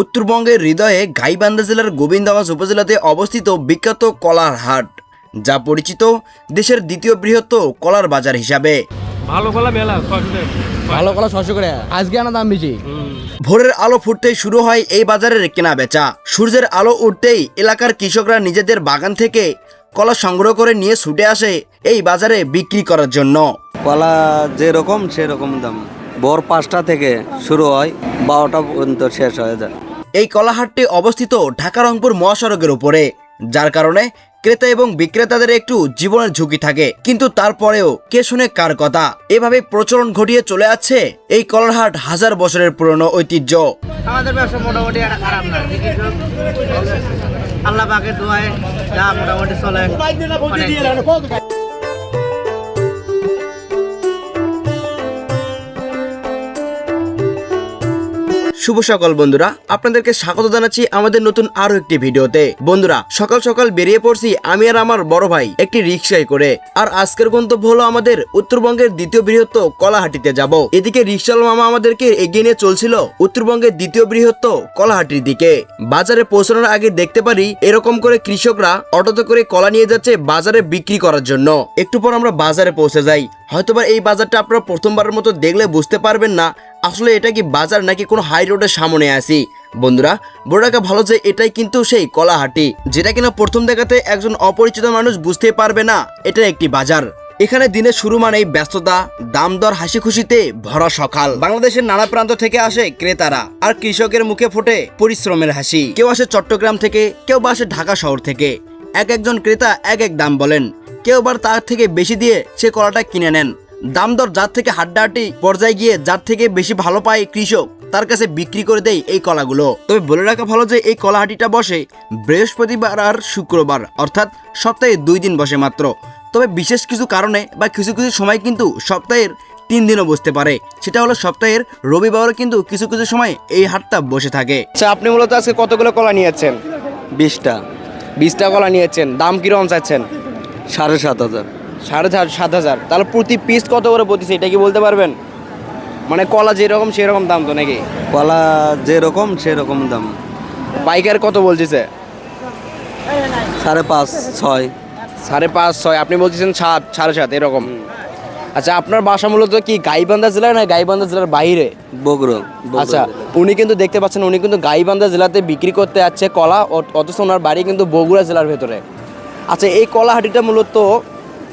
উত্তরবঙ্গের হৃদয়ে গাইবান্ধা জেলার গোবিন্দগঞ্জ উপজেলাতে অবস্থিত বিখ্যাত কলার হাট যা পরিচিত দেশের দ্বিতীয় বৃহত্ত কলার বাজার হিসাবে। ভালো কলা মেলা ভালো কলা ছশো করে আজকে আনা দাম বেশি। ভোরের আলো ফুটতেই শুরু হয় এই বাজারের কেনা বেচা সূর্যের আলো উঠতেই এলাকার কৃষকরা নিজেদের বাগান থেকে কলা সংগ্রহ করে নিয়ে ছুটে আসে এই বাজারে বিক্রি করার জন্য। কলা যেরকম সেরকম দাম। ভোর পাঁচটা থেকে শুরু হয় বারোটা পর্যন্ত শেষ হয়ে যায়। এই কলাহাটটি অবস্থিত ঢাকা রংপুর মহাসড়কের উপরে। যার কারণে ক্রেতা এবং বিক্রেতাদের একটু জীবনের ঝুঁকি থাকে। কিন্তু তারপরেও কে শুনে কার কথা? এভাবে প্রচলন ঘটিয়ে চলে আছে এই কলারহাট হাজার বছরের পুরনো ঐতিহ্য। আমাদের ব্যবসা মোটামুটি একটা খারাপ না আল্লাহ পাকের দোয়ায় যা মোটামুটি চলে। শুভ সকাল বন্ধুরা। আপনাদেরকে স্বাগত জানাচ্ছি আমাদের নতুন আরও একটি ভিডিওতে। বন্ধুরা, সকাল সকাল বেরিয়ে পড়ছি আমি আর আমার বড় ভাই একটি রিক্সায় করে। আর আজকের গন্তব্য হলো আমাদের উত্তরবঙ্গের দ্বিতীয় বৃহত্ত কলাহাটিতে যাব। এদিকে রিক্সাল মামা আমাদেরকে এগিয়ে নিয়ে চলছিল উত্তরবঙ্গের দ্বিতীয় বৃহত্ত কলাহাটির দিকে। বাজারে পৌঁছানোর আগে দেখতে পারি এরকম করে কৃষকরা অটোতে করে কলা নিয়ে যাচ্ছে বাজারে বিক্রি করার জন্য। একটু পর আমরা বাজারে পৌঁছে যাই। হয়তোবা এই বাজারটা আপনারা প্রথমবারের মতো দেখলে বুঝতে পারবেন না আসলে এটা কি বাজার নাকি কোনো হাই রোডের সামনে আছি? বন্ধুরা বড়াকা ভালো যে এটাই কিন্তু সেই কলাহাটি, যেটা কিনা প্রথম দেখাতে একজন অপরিচিত মানুষ বুঝতে পারবে না, এটা একটি বাজার। এখানে দিনের শুরু মানেই ব্যস্ততা, দাম দর, হাসি খুশিতে ভরা সকাল। বাংলাদেশের নানা প্রান্ত থেকে আসে ক্রেতারা, আর কৃষকের মুখে ফোটে পরিশ্রমের হাসি। কেউ আসে চট্টগ্রাম থেকে, কেউ বা আসে ঢাকা শহর থেকে। এক একজন ক্রেতা এক এক দাম বলেন। কেউ আবার তার থেকে বেশি দিয়ে সে কলাটা কিনে নেন। দাম দর যার থেকে হাড্ডাহাড্ডি পর্যায়ে গিয়ে যার থেকে বেশি ভালো পায় কৃষক। তার কাছে বিক্রি করে দেয় এই কলাগুলো। তবে বলে রাখা ভালো যে এই কলাহাটিটা বসে বৃহস্পতিবার আর শুক্রবার অর্থাৎ সপ্তাহে দুই দিন বসে মাত্র। তবে বিশেষ কিছু কারণে বা কিছু কিছু সময় কিন্তু সপ্তাহের তিন দিনও বসতে পারে। সেটা হলো সপ্তাহের রবিবারও কিন্তু কিছু কিছু সময় এই হাটটা বসে থাকে। আচ্ছা আপনি মূলত আজকে কতগুলো কলা নিয়েছেন বিশটা। বিশটা কলা নিয়েছেন দাম কীরকম চাচ্ছেন? সাড়ে সাত হাজার। সাড়ে চার সাত হাজার। তাহলে প্রতি পিস কত করে পড়তেছে এটা কি বলতে পারবেন? মানে কলা যেরকম সেরকম দাম তো নাকি? কলা যেরকম সেরকম দাম। পাইকার কত বলতেছে? সাড়ে পাঁচ ছয়। সাড়ে পাঁচ ছয়। আপনি বলতেছেন সাত সাড়ে সাত এরকম। আচ্ছা আপনার বাসা মূলত কি গাইবান্ধা জেলায় না গাইবান্ধা জেলার বাইরে? বগুড়ো আচ্ছা উনি কিন্তু দেখতে পাচ্ছেন উনি কিন্তু গাইবান্ধা জেলাতে বিক্রি করতে যাচ্ছে কলা অথচ ওনার বাড়ি কিন্তু বগুড়া জেলার ভেতরে। আচ্ছা এই কলাহাটিটা মূলত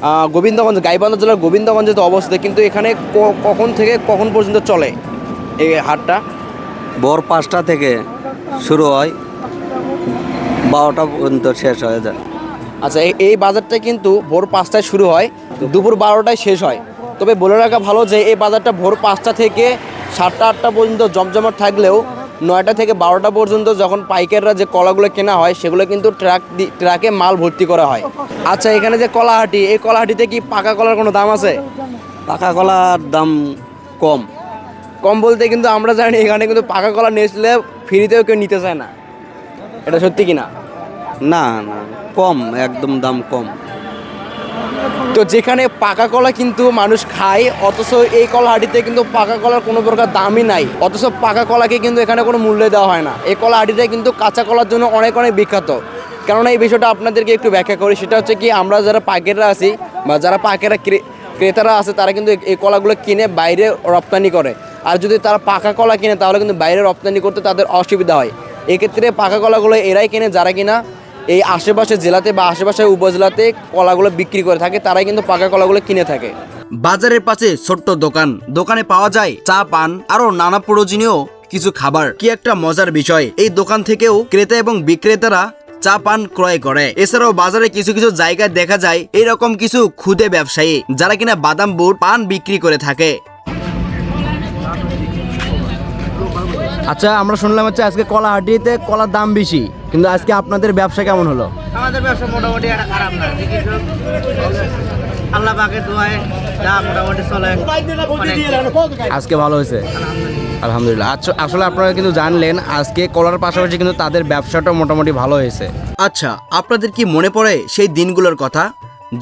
গোবিন্দগঞ্জ গাইবান্ধা জেলার গোবিন্দগঞ্জে তো অবস্থিত কিন্তু এখানে কখন থেকে কখন পর্যন্ত চলে এই হাটটা? ভোর পাঁচটা থেকে শুরু হয় বারোটা পর্যন্ত শেষ হয়ে যায়। আচ্ছা এই- এই বাজারটা কিন্তু ভোর পাঁচটায় শুরু হয় দুপুর বারোটায় শেষ হয়। তবে বলে রাখা ভালো যে এই বাজারটা ভোর পাঁচটা থেকে সাতটা আটটা পর্যন্ত জমজমাট থাকলেও নয়টা থেকে বারোটা পর্যন্ত যখন পাইকাররা যে কলাগুলো কেনা হয় সেগুলো কিন্তু ট্রাক ট্রাকে মাল ভর্তি করা হয়। আচ্ছা এখানে যে কলাহাটি এই কলাহাটিতে কি পাকা কলার কোনো দাম আছে? পাকা কলার দাম কম। কম বলতে কিন্তু আমরা জানি এখানে কিন্তু পাকা কলা নিয়েছিলে ফ্রিতেও কেউ নিতে চায় না। এটা সত্যি কি না? না না কম একদম দাম কম। তো যেখানে পাকা কলা কিন্তু মানুষ খায়, অথচ এই কলাহাটিতে কিন্তু পাকা কলার কোনো প্রকার দামই নাই। অথচ পাকা কলাকে কিন্তু এখানে কোনো মূল্য দেওয়া হয় না। এই কলাহাটিতে কিন্তু কাঁচা কলার জন্য অনেক অনেক বিখ্যাত। কেননা এই বিষয়টা আপনাদেরকে একটু ব্যাখ্যা করি, সেটা হচ্ছে কি আমরা যারা পাকেররা আছি বা যারা পাকেরা ক্রে- ক্রেতারা আছে, তারা কিন্তু এই কলাগুলো কিনে বাইরে রপ্তানি করে। আর যদি তারা পাকা কলা কিনে, তাহলে কিন্তু বাইরে রপ্তানি করতে তাদের অসুবিধা হয়। এক্ষেত্রে পাকা কলাগুলো এরাই কেনে, যারা কিনা এই আশেপাশের জেলাতে বা আশেপাশের উপজেলাতে কলাগুলো বিক্রি করে থাকে, তারাই কিন্তু পাকা কলাগুলো কিনে থাকে। বাজারের পাশে ছোট্ট দোকান। দোকানে পাওয়া যায় চা, পান, আরও নানা প্রয়োজনীয় কিছু খাবার। কি একটা মজার বিষয়, এই দোকান থেকেও ক্রেতা এবং বিক্রেতারা চা, পান ক্রয় করে। এছাড়াও বাজারে কিছু কিছু জায়গায় দেখা যায় এরকম কিছু খুদে ব্যবসায়ী, যারা কিনা বাদাম বুট, পান বিক্রি করে থাকে। আচ্ছা আমরা শুনলাম হচ্ছে আজকে কলাহাটিতে কলার দাম বেশি কিন্তু আজকে আপনাদের ব্যবসা কেমন হলো? আমাদের ব্যবসা মোটামুটি একটা খারাপ না আল্লাহ পাকের দোয়ায় যা মোটামুটি চলে। আজকে ভালো হয়েছে? আলহামদুলিল্লাহ। আচ্ছা আসলে আপনারা কিন্তু জানলেন আজকে কলার পাশাপাশি কিন্তু তাদের ব্যবসাটা মোটামুটি ভালো হয়েছে। আচ্ছা আপনাদের কি মনে পড়ে সেই দিনগুলোর কথা?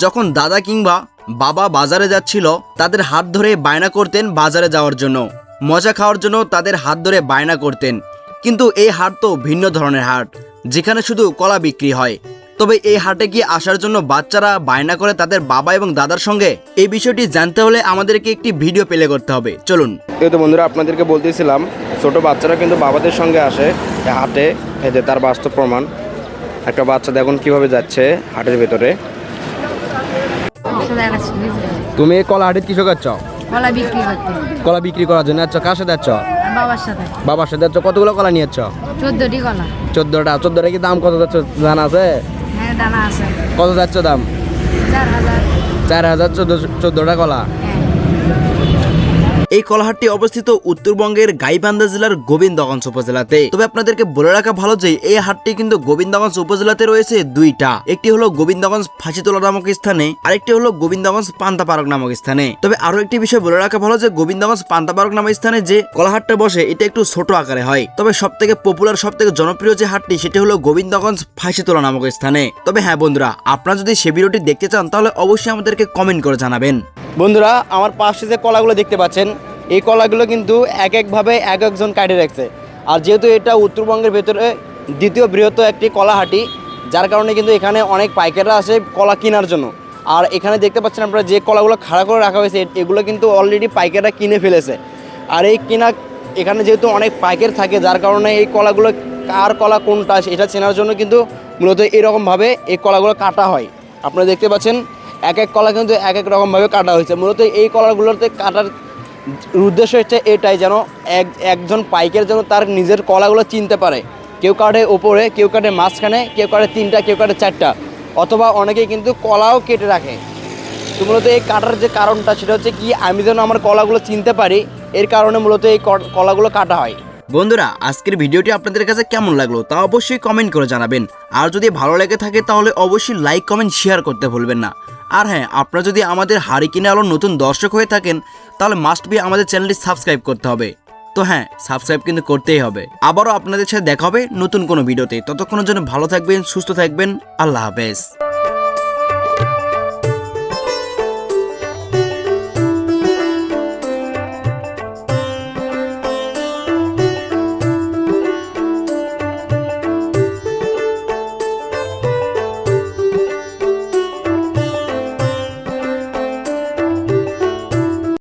যখন দাদা কিংবা বাবা বাজারে যাচ্ছিল তাদের হাত ধরে বায়না করতেন বাজারে যাওয়ার জন্য। মজা খাওয়ার জন্য তাদের হাত ধরে বায়না করতেন। কিন্তু এই হাট তো ভিন্ন ধরনের হাট যেখানে শুধু কলা বিক্রি হয়। তবে এই হাটে কি আসার জন্য বাচ্চারা বায়না করে তাদের বাবা এবং দাদার সঙ্গে। এই বিষয়টি জানতে হলে আমাদেরকে একটি ভিডিও প্লে করতে হবে। চলুন। এই তো বন্ধুরা আপনাদেরকে বলতেছিলাম ছোট বাচ্চারা কিন্তু বাবাদের সঙ্গে আসে হাটে। এই যে তার বাস্তব প্রমাণ। একটা বাচ্চা দেখুন কীভাবে যাচ্ছে হাটের ভেতরে। তুমি এই কলা হাটের কিছু করছ কলা বিক্রি করতে। কলা বিক্রি করার জন্য যাচ্ছ কার সাথে যাচ্ছ বাবার সাথে। বাবার সাথে যাচ্ছ কতগুলো কলা নিয়ে যাচ্ছ চোদ্দটি কলা। চোদ্দটা চোদ্দটা কি দাম কত যাচ্ছে? জানা আছে? হ্যাঁ জানা আছে। কত যাচ্ছ দাম? চার হাজার। চার হাজার চোদ্দ চোদ্দোটা কলা। হ্যাঁ। এই কলাহাটটি অবস্থিত উত্তরবঙ্গের গাইবান্ধা জেলার গোবিন্দগঞ্জ উপজেলাতে। তবে আপনাদেরকে বলে রাখা ভালো যে, এই হাটটি কিন্তু গোবিন্দগঞ্জ উপজেলাতে রয়েছে দুইটা। একটি হলো গোবিন্দগঞ্জ ফাঁসিতলা নামক স্থানে, আরেকটি হলো গোবিন্দগঞ্জ পান্তাপারক নামক স্থানে। তবে আরও একটি বিষয় বলে রাখা ভালো যে, গোবিন্দগঞ্জ পান্তাপারক নামক স্থানে যে কলাহাটটা বসে, এটা একটু ছোট আকারে হয়। তবে সব থেকে পপুলার সব থেকে জনপ্রিয় যে হাটটি, সেটি হলো গোবিন্দগঞ্জ ফাঁসিতলা নামক স্থানে। তবে হ্যাঁ বন্ধুরা, আপনারা যদি সে ভিডিওটি দেখতে চান, তাহলে অবশ্যই আমাদেরকে কমেন্ট করে জানাবেন। বন্ধুরা, আমার পাশে যে কলাগুলো দেখতে পাচ্ছেন, এই কলাগুলো কিন্তু এক একভাবে এক একজন কাটে রাখছে। আর যেহেতু এটা উত্তরবঙ্গের ভেতরে দ্বিতীয় বৃহত্তর একটি কলাহাটি, যার কারণে কিন্তু এখানে অনেক পাইকাররা আসে কলা কেনার জন্য। আর এখানে দেখতে পাচ্ছেন আপনারা যে কলাগুলো খাড়া করে রাখা হয়েছে, এগুলো কিন্তু অলরেডি পাইকাররা কিনে ফেলেছে। আর এই কিনা, এখানে যেহেতু অনেক পাইকার থাকে, যার কারণে এই কলাগুলো কার কলা কোনটা এটা চেনার জন্য কিন্তু মূলত এরকমভাবে এই কলাগুলো কাটা হয়। আপনারা দেখতে পাচ্ছেন এক এক কলা কিন্তু এক এক রকমভাবে কাটা হয়েছে। মূলত এই কলাগুলোতে কাটার উদ্দেশ্য হচ্ছে এটাই যেন এক, একজন পাইকের যেন তার নিজের কলাগুলো চিনতে পারে। কেউ কাটে ওপরে কেউ কাটে মাঝখানে, কেউ কাটে তিনটা, কেউ কাটে চারটা। অথবা অনেকেই কিন্তু কলাও কেটে রাখে। তো মূলত এই কাটার যে কারণটা সেটা হচ্ছে কি, আমি যেন আমার কলাগুলো চিনতে পারি, এর কারণে মূলত এই কলাগুলো কাটা হয়। বন্ধুরা, আজকের ভিডিওটি আপনাদের কাছে কেমন লাগল তা অবশ্যই কমেন্ট করে জানাবেন। আর যদি ভালো লেগে থাকে তাহলে অবশ্যই লাইক কমেন্ট শেয়ার করতে ভুলবেন না। আর হ্যাঁ আপনারা যদি আমাদের হারিকিনে আলোর নতুন দর্শক হয়ে থাকেন, তাহলে মাস্ট বি আমাদের চ্যানেলটি সাবস্ক্রাইব করতে হবে। তো হ্যাঁ সাবস্ক্রাইব কিন্তু করতেই হবে। আবারও আপনাদের সাথে দেখা হবে নতুন কোনো ভিডিওতে ততক্ষণের জন্য ভালো থাকবেন, সুস্থ থাকবেন। আল্লাহ হাফেজ।